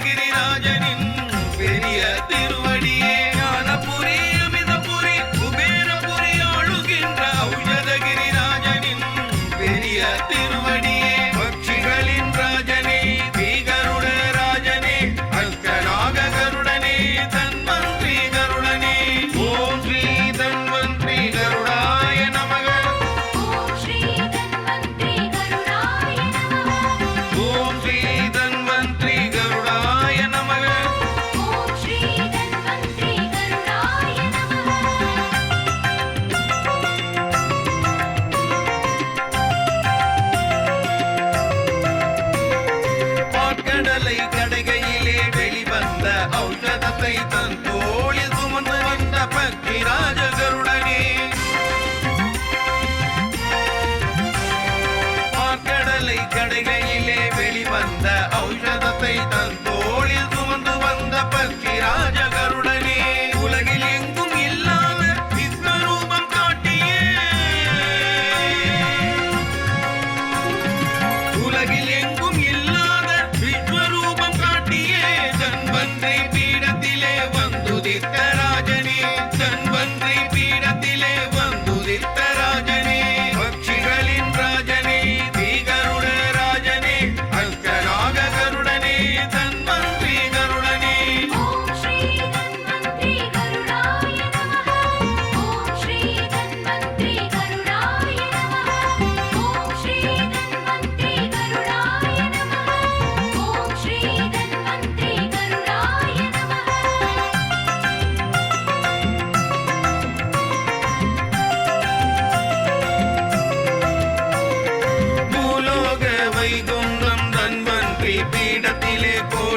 அருணகிரிராஜன்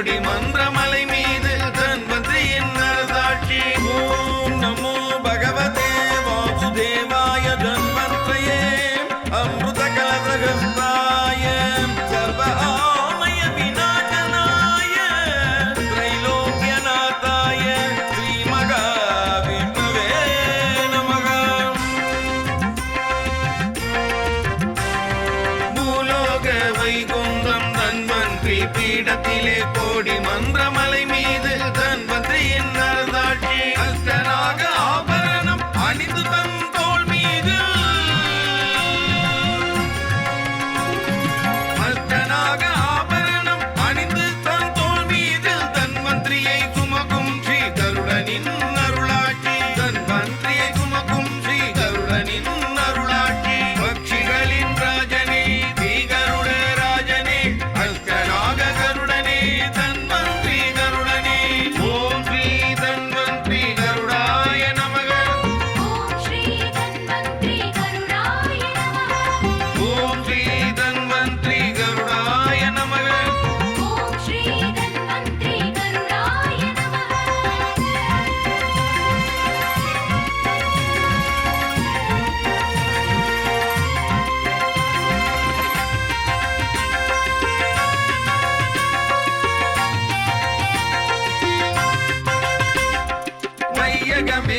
கொடி மந்திரமலை மீது தன்பத்தை என் நரதாட்சி ஓம் நமோ பீடத்திலே கோடி மந்திரமலை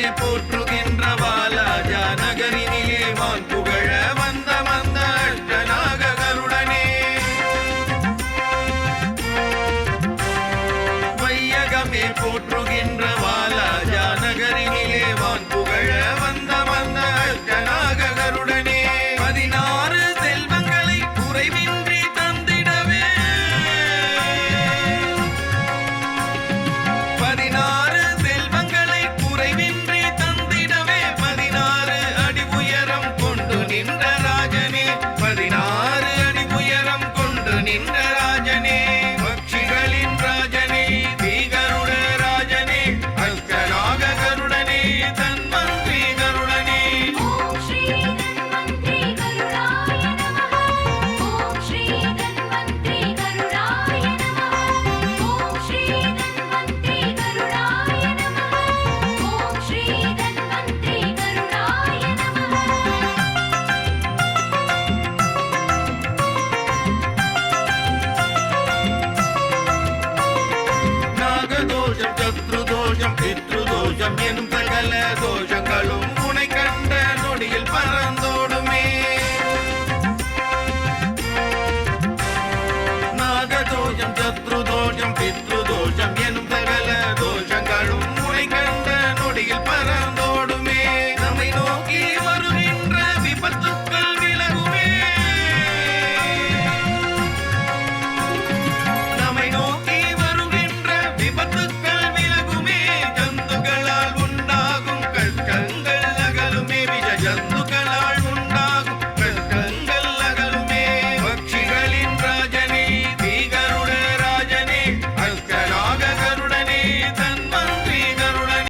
tiempo otro